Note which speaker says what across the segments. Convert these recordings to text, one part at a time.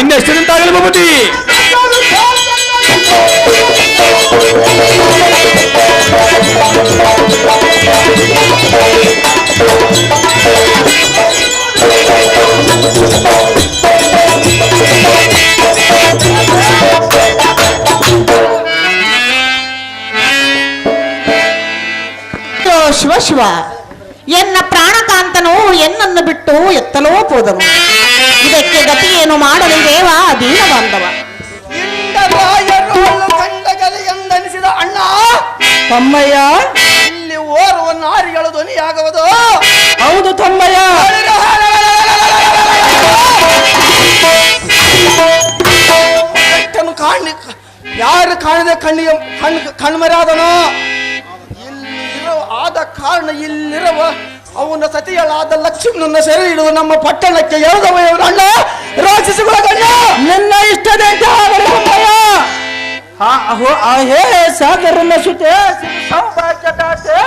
Speaker 1: ಇನ್ನೆಷ್ಟು ನಿಂತಾಗಲಿ ಭೂಪತಿ. ಶಿವ ಶಿವ ಎನ್ನ ಬಿಟ್ಟು ಎತ್ತಲೋ ಹೋದನು. ಇದಕ್ಕೆ ಗತಿ ಏನು ಮಾಡಲಿ ದೇವ ದೀನ ಬಾಂಧವ
Speaker 2: ಎಂದನಿಸಿದ ಅಣ್ಣ
Speaker 3: ತಮ್ಮಯ್ಯ.
Speaker 2: ಇಲ್ಲಿ ಓರ್ವ ನಾರಿಗಳ ಧ್ವನಿಯಾಗುವುದು.
Speaker 3: ಹೌದು ತಮ್ಮಯ್ಯ.
Speaker 2: ಕಾಣಿ ಯಾರು ಕಾಣದೆ ಕಣ್ಣಿಗೆ ಕಣ್ ಕಣ್ಮರಾದನೋ ಇಲ್ಲಿ ಇರುವ ಆದ ಕಾರಣ ಇಲ್ಲಿರುವ ಅವನ ಸತಿಯಳಾದ ಲಕ್ಷ್ಮಣನ ಸೆರೆ ಹಿಡಿದು ನಮ್ಮ ಪಟ್ಟಣಕ್ಕೆ ಅಣ್ಣ ಗಣ್ಯ
Speaker 3: ನಿನ್ನ ಇಷ್ಟದಂತೆ ಹಾ ಅಹೋ ಆ ಹೇ ಸಾಗರನ ಸುತೆ ಸೌಭಾಗ್ಯದಾತೆ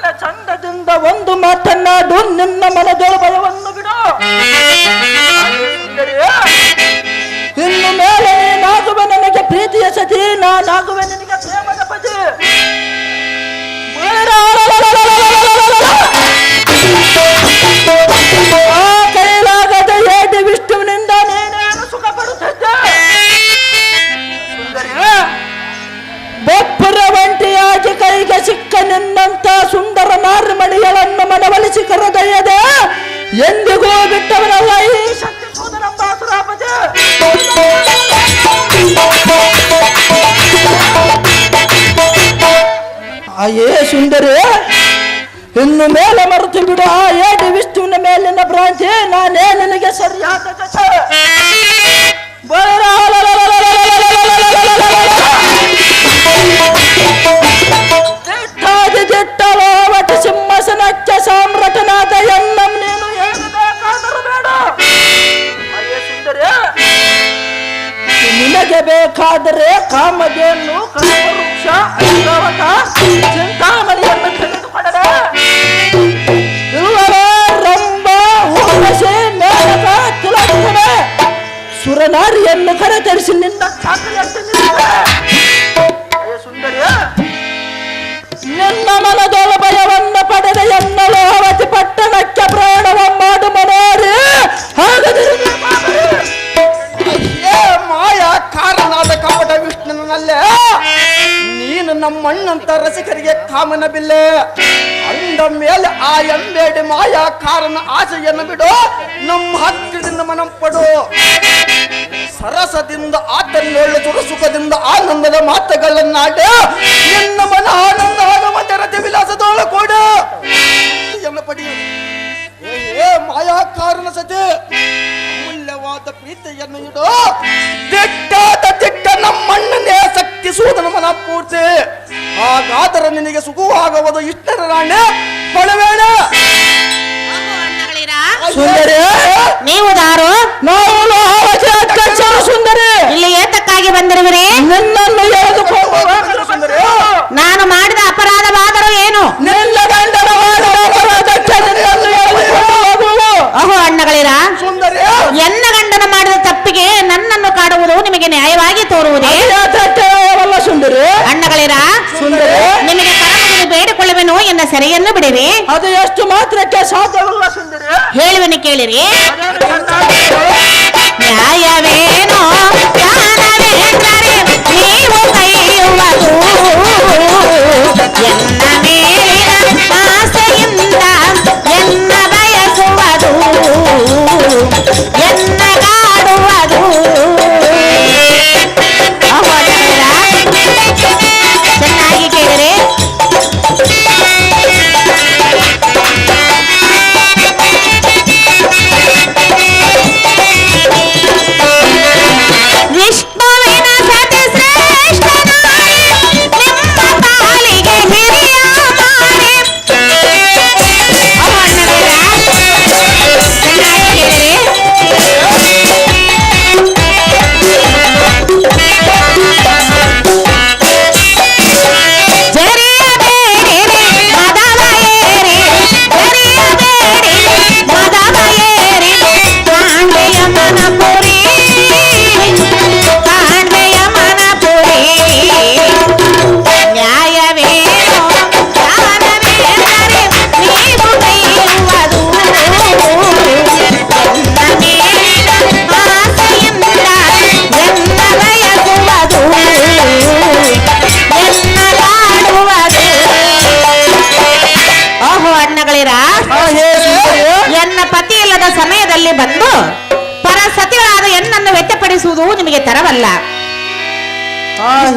Speaker 3: ಎನ್ನೊಡನೆ ಚಂದದಿಂದ ಒಂದು ಮಾತನ್ನಾಡು, ನಿನ್ನ ಮನದೊಳ ಭಯವನ್ನು ಬಿಡು. ಇನ್ನು ಮೇಲೆ ನಾಗುವೆ ನನಗೆ ಪ್ರೀತಿಯ ಸತಿ? ನಾನಾಗುವೆ ನಿನಗೆ ಪ್ರೇಮದ ಪತಿ? ಅಯ್ಯೇ ಸುಂದರಿ, ಇನ್ನು ಮೇಲೆ ಮರೆತು ಬಿಡು. ಆ ಏಟಿ ವಿಷ್ಣುವಿನ ಮೇಲಿನ ಭ್ರಾಂತಿ ನಾನೇ ನಿನಗೆ ಸರಿಯಾದ ದಶೆ ಬೇಕಾದರೆ ಕಾಮಧೇನು ಕಲ್ಪವೃಕ್ಷ ಐರಾವತ ಚಿಂತಾಮಣಿಯನ್ನು ತೆಗೆದುಕೊಂಡರೆ ಇಲ್ಲವೇ ರಂಭ ಊರ್ವಶಿ ಮೇನಕ ತಿಲಕನೆ ಸುರನಾರಿಯನ್ನು ಕರೆತರಿಸಿ ನಿನ್ನ ಚಾಕಲಿಯಂತೆ ಅಯ್ಯ ಸುಂದರಿಯ ನಿನ್ನ ಮನದೊಳ ಭಯವನ್ನ ಪಡೆದ ಎನ್ನಲು ಅವತಿ ಪಟ್ಟಣಕ್ಕೆ ಪ್ರಯಾಣವ
Speaker 2: ಎಂಬೇಡಿ ಮಾಯಾ ಕಾರಣ ಆಸೆಯನ್ನು ಬಿಡು. ನಮ್ಮ ಹತ್ತಿರದಿಂದ ಮನ ಪಡು. ಸರಸದಿಂದ ಆತನ್ನೇಳು ಸುರ ಸುಖದಿಂದ ಆನಂದದ ಮಾತುಗಳನ್ನಾಡಿ. ನಿನ್ನ ಮನ ಆನಂದ ಆಗುವಂತೆ ರತಿ ವಿಲಾಸದೊಳ ಕೊಡು. ಪಡೆಯು ಏ, ಮಾಯಾ ಕಾರಣ ಸತಿ. ಅಮೂಲ್ಯವಾದ ಪ್ರೀತಿಯನ್ನು ಇಡು. ದಿಟ್ಟಾದ ದಿಟ್ಟ ನಮ್ಮಣ್ಣನೇ ಸಕ್ತಿ ಸೂದನ ಮನ ಪೂರ್ತಿ. ಹಾಗಾದರೆ ನಿನಗೆ ಸುಖವಾಗುವುದು ಇಷ್ಟರ ರಾಣೆ. ಪಡಬೇಡ
Speaker 3: ಸುಂದರಿ.
Speaker 1: ನೀವು ದಾರು?
Speaker 3: ನಾವು ಸುಂದರಿ.
Speaker 1: ಇಲ್ಲಿ ಏತಕ್ಕಾಗಿ ಬಂದಿರುವಿರಿ?
Speaker 3: ನಿನ್ನನ್ನು ಎಳೆದುಕೊಂಡು
Speaker 1: ನಾನು ಮಾಡಿದ ಅಪರಾಧವಾದರೂ ಏನು?
Speaker 3: ನಿನ್ನ ಗಂಡನ ಮಾಡಿದ ಅಪರಾಧಕ್ಕೆ ನಿನ್ನನ್ನು ಎಳೆದುಕೊಂಡು ಹೋಗುವು
Speaker 1: ಅಹೋ ಅಣ್ಣಗಳಿರ?
Speaker 2: ಸುಂದರಿ.
Speaker 1: ಎನ್ನ ಗಂಡನ ಮಾಡಿದ ತಪ್ಪಿಗೆ ನನ್ನನ್ನು ಕಾಡುವುದು ನಿಮಗೆ ನ್ಯಾಯವಾಗಿ ತೋರುವುದೇ?
Speaker 3: ಸುಂದರಿ.
Speaker 1: ಅಣ್ಣಗಳಿರ?
Speaker 3: ಸುಂದರಿ.
Speaker 1: ಎನ್ನ ಸೆರೆಯನ್ನು ಬಿಡಿರಿ.
Speaker 3: ಅದು ಎಷ್ಟು ಮಾತ್ರಕ್ಕೆ ಸಾಧ್ಯವಲ್ಲ ಸುಂದರಿ.
Speaker 1: ಹೇಳುವೆನು ಕೇಳಿರಿ.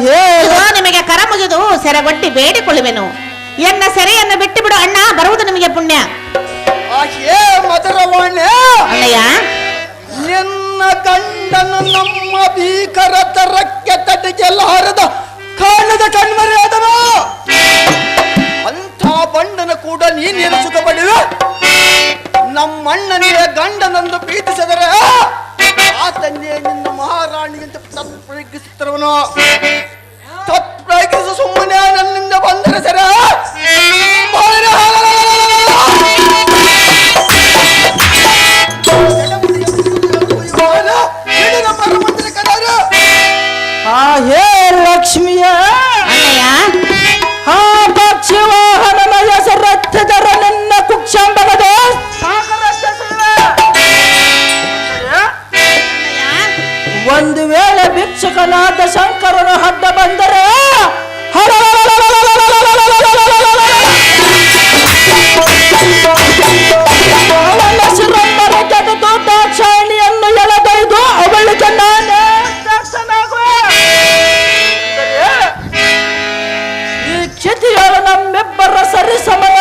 Speaker 3: ಹೇಳ
Speaker 1: ನಿಮಗೆ ಕರ ಮುಗಿದು ಸೆರೆಗೊಟ್ಟಿ ಬೇಡಿಕೊಳ್ಳುವೆನು. ಎನ್ನ ಸೆರೆಯನ್ನು ಬಿಟ್ಟು ಬಿಡು ಅಣ್ಣ ಬರುವುದು ನಿಮಗೆ ಪುಣ್ಯ. ಅಣ್ಣಯ್ಯ.
Speaker 2: ನಿನ್ನ ಗಂಡನು ನಮ್ಮ ಭೀಕರ ತರಕ್ಕೆ ತಡೆಯಲಾರದ ಕಾಣದ ಕಣ್ಮರೆಯಾದನು ಅಂಥ ಬಂಡನ ಕೂಡ ನೀನೇನು ಸುಖಪಡುವೆ? ನಮ್ಮಣ್ಣನಿಗೆ ಗಂಡನಂದು ಪ್ರೀತಿಸಿದರೆ ನಿನ್ನ ಮಹಾರಾಣಿಗಿಂತ ತತ್ಪ್ರಯತ್ನಿಸುತ್ತಿರುವನು ತತ್ಪ್ರಯತ್ನಿಸು ಸುಮ್ಮನೆ ನನ್ನಿಂದ ಬಂದರೆ ಸರ somebody